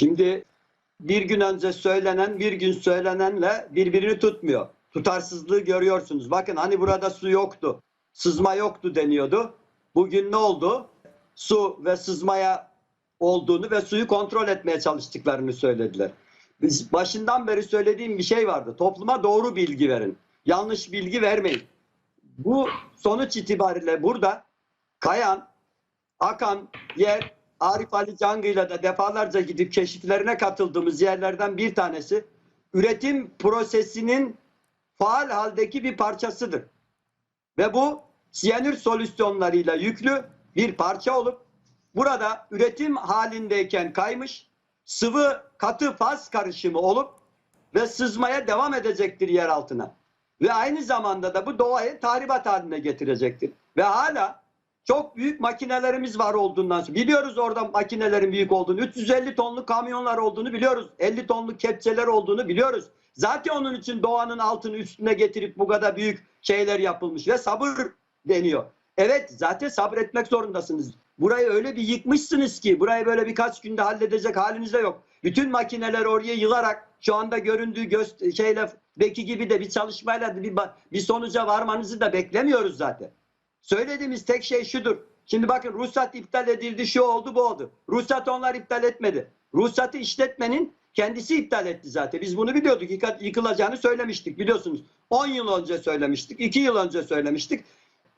Şimdi bir gün önce söylenen bir gün söylenenle birbirini tutmuyor. Tutarsızlığı görüyorsunuz. Bakın hani burada su yoktu. Sızma yoktu deniyordu. Bugün ne oldu? Su ve sızmaya olduğunu ve suyu kontrol etmeye çalıştıklarını söylediler. Biz başından beri söylediğim bir şey vardı. Topluma doğru bilgi verin. Yanlış bilgi vermeyin. Bu sonuç itibariyle burada Kayan, Akan yer Arif Ali Cangı'yla da defalarca gidip keşiflerine katıldığımız yerlerden bir tanesi üretim prosesinin faal haldeki bir parçasıdır. Ve bu siyanür solüsyonlarıyla yüklü bir parça olup burada üretim halindeyken kaymış sıvı katı faz karışımı olup ve sızmaya devam edecektir yer altına. Ve aynı zamanda da bu doğayı tahribat haline getirecektir. Ve hala çok büyük makinelerimiz var olduğundan biliyoruz orada makinelerin büyük olduğunu. 350 tonluk kamyonlar olduğunu biliyoruz. 50 tonluk kepçeler olduğunu biliyoruz. Zaten onun için doğanın altını üstüne getirip bu kadar büyük şeyler yapılmış ve sabır deniyor. Evet zaten sabretmek zorundasınız. Burayı öyle bir yıkmışsınız ki burayı böyle birkaç günde halledecek haliniz de yok. Bütün makineler oraya yılarak şu anda göründüğü göz şeyle beki gibi de bir çalışmayla bir, bir sonuca varmanızı da beklemiyoruz zaten. Söylediğimiz tek şey şudur. Şimdi bakın ruhsat iptal edildi, şu oldu, bu oldu. Ruhsat onlar iptal etmedi. Ruhsatı işletmenin kendisi iptal etti zaten. Biz bunu biliyorduk. Yıkılacağını söylemiştik biliyorsunuz. 10 yıl önce söylemiştik, 2 yıl önce söylemiştik.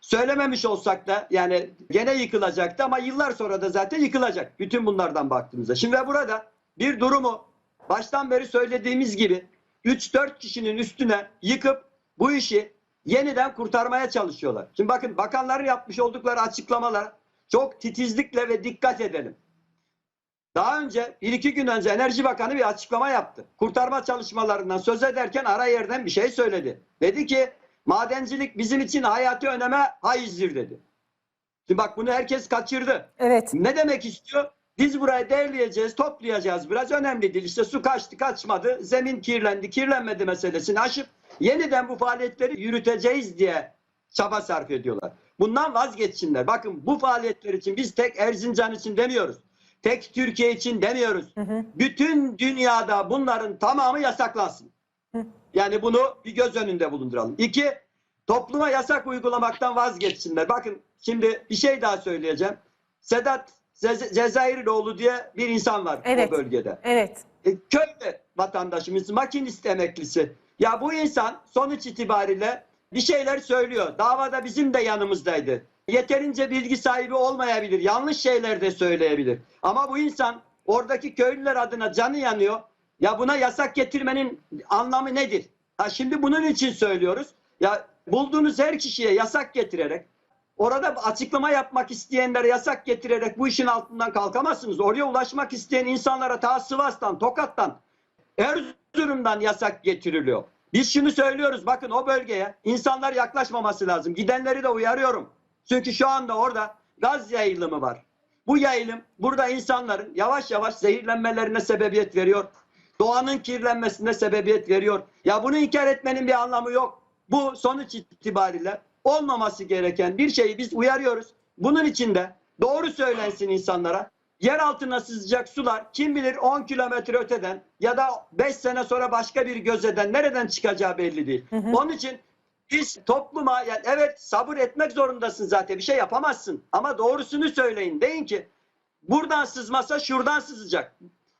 Söylememiş olsak da yani gene yıkılacaktı ama yıllar sonra da zaten yıkılacak. Bütün bunlardan baktığımızda. Şimdi burada bir durumu baştan beri söylediğimiz gibi 3-4 kişinin üstüne yıkıp bu işi yeniden kurtarmaya çalışıyorlar. Şimdi bakın bakanların yapmış oldukları açıklamalar çok titizlikle ve dikkat edelim. Daha önce bir iki gün önce Enerji Bakanı bir açıklama yaptı. Kurtarma çalışmalarından söz ederken ara yerden bir şey söyledi. Dedi ki madencilik bizim için hayati öneme haizdir dedi. Şimdi bak bunu herkes kaçırdı. Evet. Ne demek istiyor? Biz burayı derleyeceğiz, toplayacağız. Biraz önemli değil. İşte su kaçtı, kaçmadı, zemin kirlendi, kirlenmedi meselesini aşıp yeniden bu faaliyetleri yürüteceğiz diye çaba sarf ediyorlar. Bundan vazgeçsinler. Bakın bu faaliyetler için biz tek Erzincan için demiyoruz. Tek Türkiye için demiyoruz. Hı hı. Bütün dünyada bunların tamamı yasaklansın. Hı. Yani bunu bir göz önünde bulunduralım. İki, topluma yasak uygulamaktan vazgeçsinler. Bakın şimdi bir şey daha söyleyeceğim. Sedat Cez- Cezayirlioğlu diye bir insan var Evet. o bölgede. Evet. E, köylü vatandaşımız, makinist emeklisi. Ya bu insan sonuç itibariyle bir şeyler söylüyor. Davada bizim de yanımızdaydı. Yeterince bilgi sahibi olmayabilir. Yanlış şeyler de söyleyebilir. Ama bu insan oradaki köylüler adına canı yanıyor. Ya buna yasak getirmenin anlamı nedir? Ha şimdi bunun için söylüyoruz. Ya bulduğunuz her kişiye yasak getirerek Orada açıklama yapmak isteyenlere yasak getirerek bu işin altından kalkamazsınız. Oraya ulaşmak isteyen insanlara ta Sivas'tan, Tokat'tan, Erzurum'dan yasak getiriliyor. Biz şunu söylüyoruz bakın o bölgeye insanlar yaklaşmaması lazım. Gidenleri de uyarıyorum. Çünkü şu anda orada gaz yayılımı var. Bu yayılım burada insanların yavaş yavaş zehirlenmelerine sebebiyet veriyor. Doğanın kirlenmesine sebebiyet veriyor. Ya bunu inkar etmenin bir anlamı yok. Bu sonuç itibariyle olmaması gereken bir şeyi biz uyarıyoruz. Bunun için de doğru söylensin insanlara. Yer altına sızacak sular kim bilir 10 kilometre öteden ya da 5 sene sonra başka bir gözeden nereden çıkacağı belli değil. Hı hı. Onun için biz topluma yani evet sabır etmek zorundasın zaten bir şey yapamazsın ama doğrusunu söyleyin deyin ki buradan sızmasa şuradan sızacak.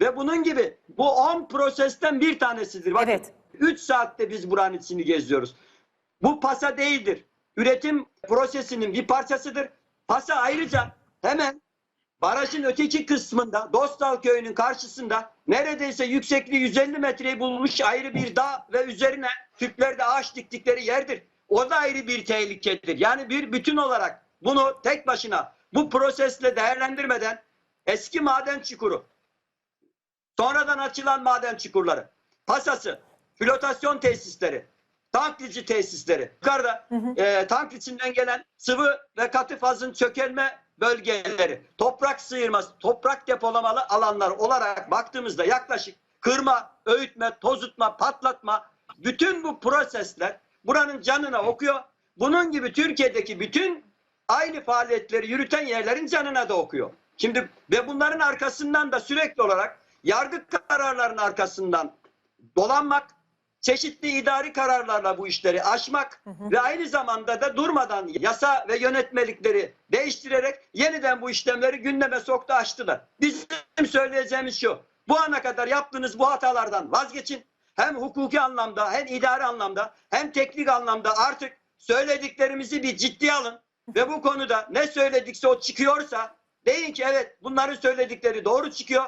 Ve bunun gibi bu 10 prosesten bir tanesidir. Bakın Evet. 3 saatte biz buranın içini geziyoruz. Bu pasa değildir. Üretim prosesinin bir parçasıdır. Pasa ayrıca hemen barajın öteki kısmında Dostal Köyü'nün karşısında neredeyse yüksekliği 150 metreyi bulmuş ayrı bir dağ ve üzerine Türkler ağaç diktikleri yerdir. O da ayrı bir tehlikedir. Yani bir bütün olarak bunu tek başına bu prosesle değerlendirmeden eski maden çukuru, sonradan açılan maden çukurları, pasası, flotasyon tesisleri, tanklıcı tesisleri, yukarıda e, tank içinden gelen sıvı ve katı fazın çökelme bölgeleri, toprak sıyırması, toprak depolamalı alanlar olarak baktığımızda yaklaşık kırma, öğütme, tozutma, patlatma bütün bu prosesler buranın canına okuyor. Bunun gibi Türkiye'deki bütün aynı faaliyetleri yürüten yerlerin canına da okuyor. Şimdi ve bunların arkasından da sürekli olarak yargı kararlarının arkasından dolanmak, çeşitli idari kararlarla bu işleri aşmak ve aynı zamanda da durmadan yasa ve yönetmelikleri değiştirerek yeniden bu işlemleri gündeme soktu açtılar. Bizim söyleyeceğimiz şu. Bu ana kadar yaptığınız bu hatalardan vazgeçin. Hem hukuki anlamda hem idari anlamda hem teknik anlamda artık söylediklerimizi bir ciddiye alın. Ve bu konuda ne söyledikse o çıkıyorsa deyin ki evet bunların söyledikleri doğru çıkıyor.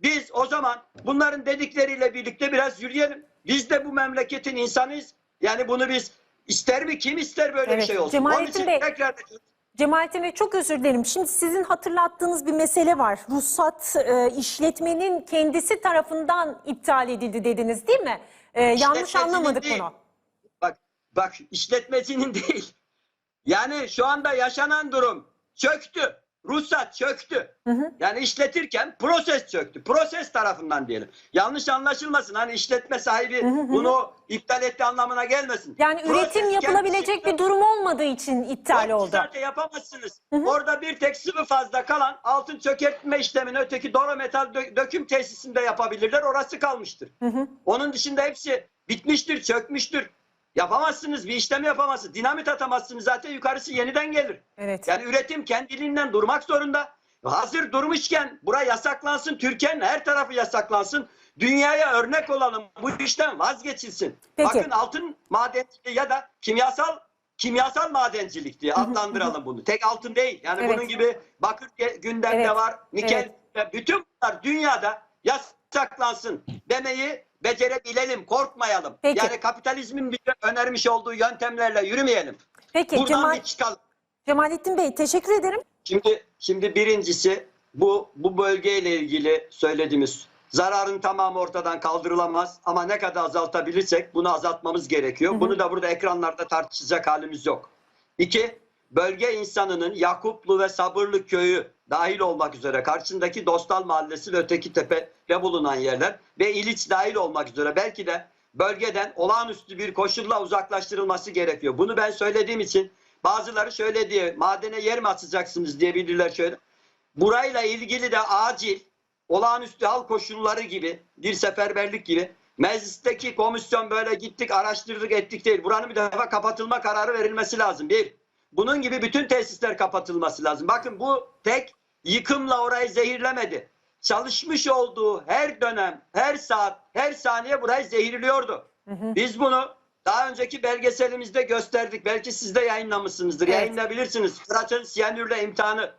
Biz o zaman bunların dedikleriyle birlikte biraz yürüyelim. Biz de bu memleketin insanıyız. Yani bunu biz ister mi kim ister böyle bir Evet, şey olsun. Cemalettin Onun için Bey- tekrar Cemalettin Bey çok özür dilerim. Şimdi sizin hatırlattığınız bir mesele var. Ruhsat e, işletmenin kendisi tarafından iptal edildi dediniz değil mi? E, yanlış anlamadık değil. bunu. Bak bak işletmecinin değil. Yani şu anda yaşanan durum çöktü. Ruhsat çöktü. Yani işletirken proses çöktü. Proses tarafından diyelim. Yanlış anlaşılmasın. Hani işletme sahibi bunu iptal etti anlamına gelmesin. Yani Proses üretim yapılabilecek bir durum olmadığı için iptal oldu. Zaten yapamazsınız. Orada bir tek sıvı fazla kalan altın çökertme işlemini öteki Doro Metal dö- döküm tesisinde yapabilirler. Orası kalmıştır. Onun dışında hepsi bitmiştir, çökmüştür. Yapamazsınız, bir işlem yapamazsınız. Dinamit atamazsınız zaten yukarısı yeniden gelir. Evet. Yani üretim kendiliğinden durmak zorunda. Hazır durmuşken bura yasaklansın, Türkiye'nin her tarafı yasaklansın. Dünyaya örnek olalım, bu işten vazgeçilsin. Peki. Bakın altın madenciliği ya da kimyasal kimyasal madencilik diye adlandıralım bunu. Tek altın değil. Yani Evet. bunun gibi bakır gündemde Evet. var, nikel. Bütün bunlar dünyada yasaklansın demeyi becerebilelim, korkmayalım. Peki. Yani kapitalizmin bize önermiş olduğu yöntemlerle yürümeyelim. Peki Buradan Cemal, bir çıkalım. Cemalettin Bey teşekkür ederim. Şimdi şimdi birincisi bu bu bölgeyle ilgili söylediğimiz zararın tamamı ortadan kaldırılamaz ama ne kadar azaltabilirsek bunu azaltmamız gerekiyor. Bunu da burada ekranlarda tartışacak halimiz yok. İki, bölge insanının Yakuplu ve Sabırlı köyü dahil olmak üzere karşındaki Dostal Mahallesi ve öteki tepede bulunan yerler ve İliç dahil olmak üzere belki de bölgeden olağanüstü bir koşulla uzaklaştırılması gerekiyor. Bunu ben söylediğim için bazıları şöyle diye madene yer mi açacaksınız diye bilirler şöyle. Burayla ilgili de acil olağanüstü hal koşulları gibi bir seferberlik gibi meclisteki komisyon böyle gittik araştırdık ettik değil. Buranın bir defa kapatılma kararı verilmesi lazım. Bir. Bunun gibi bütün tesisler kapatılması lazım. Bakın bu tek yıkımla orayı zehirlemedi. Çalışmış olduğu her dönem, her saat, her saniye burayı zehirliyordu. Biz bunu daha önceki belgeselimizde gösterdik. Belki siz de yayınlamışsınızdır. Evet. Yayınlayabilirsiniz. Fırat'ın siyanürle imtihanı.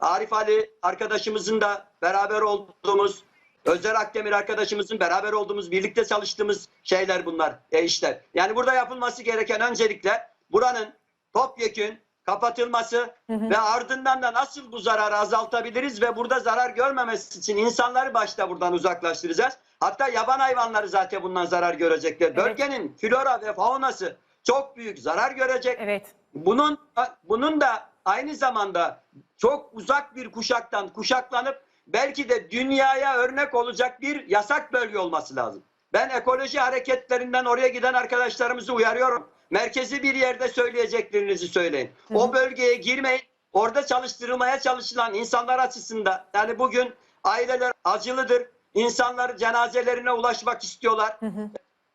Arif Ali arkadaşımızın da beraber olduğumuz, Özer Akdemir arkadaşımızın beraber olduğumuz, birlikte çalıştığımız şeyler bunlar, e işler. Yani burada yapılması gereken öncelikle buranın topyekün kapatılması ve ardından da nasıl bu zararı azaltabiliriz ve burada zarar görmemesi için insanları başta buradan uzaklaştıracağız. Hatta yaban hayvanları zaten bundan zarar görecekler. Bölgenin flora ve faunası çok büyük zarar görecek. Evet. Bunun bunun da aynı zamanda çok uzak bir kuşaktan kuşaklanıp belki de dünyaya örnek olacak bir yasak bölge olması lazım. Ben ekoloji hareketlerinden oraya giden arkadaşlarımızı uyarıyorum. Merkezi bir yerde söyleyeceklerinizi söyleyin. O bölgeye girmeyin. Orada çalıştırılmaya çalışılan insanlar açısından yani bugün aileler acılıdır. İnsanlar cenazelerine ulaşmak istiyorlar.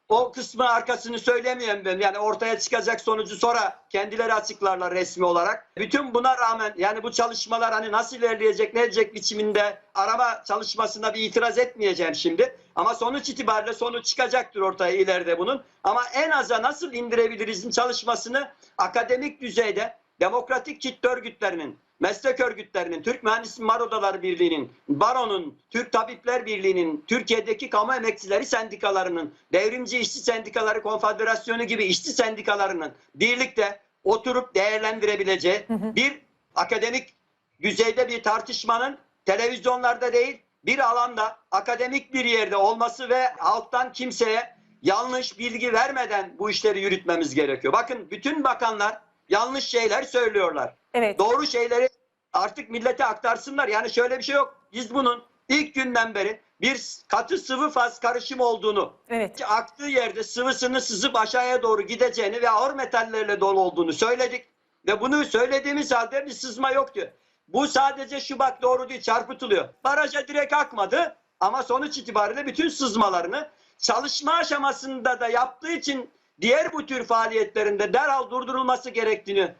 O kısmı arkasını söylemiyorum ben. Yani ortaya çıkacak sonucu sonra kendileri açıklarlar resmi olarak. Bütün buna rağmen yani bu çalışmalar hani nasıl ilerleyecek, ne edecek biçiminde arama çalışmasına bir itiraz etmeyeceğim şimdi. Ama sonuç itibariyle sonuç çıkacaktır ortaya ileride bunun. Ama en aza nasıl indirebilirizin çalışmasını akademik düzeyde demokratik kitle örgütlerinin, meslek örgütlerinin, Türk Mühendis Mimar Odaları Birliği'nin, Baro'nun, Türk Tabipler Birliği'nin, Türkiye'deki kamu emekçileri sendikalarının, Devrimci İşçi Sendikaları Konfederasyonu gibi işçi sendikalarının birlikte oturup değerlendirebileceği bir akademik düzeyde bir tartışmanın televizyonlarda değil bir alanda akademik bir yerde olması ve halktan kimseye yanlış bilgi vermeden bu işleri yürütmemiz gerekiyor. Bakın bütün bakanlar yanlış şeyler söylüyorlar. Evet. Doğru şeyleri artık millete aktarsınlar. Yani şöyle bir şey yok. Biz bunun ilk günden beri bir katı sıvı faz karışımı olduğunu, Evet. aktığı yerde sıvısını sızıp aşağıya doğru gideceğini ve ağır metallerle dolu olduğunu söyledik. Ve bunu söylediğimiz halde bir sızma yok diyor. Bu sadece şu bak doğru değil çarpıtılıyor. Baraja direkt akmadı. Ama sonuç itibariyle bütün sızmalarını çalışma aşamasında da yaptığı için diğer bu tür faaliyetlerinde derhal durdurulması gerektiğini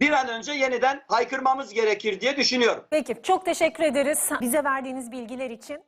bir an önce yeniden haykırmamız gerekir diye düşünüyorum. Peki çok teşekkür ederiz bize verdiğiniz bilgiler için.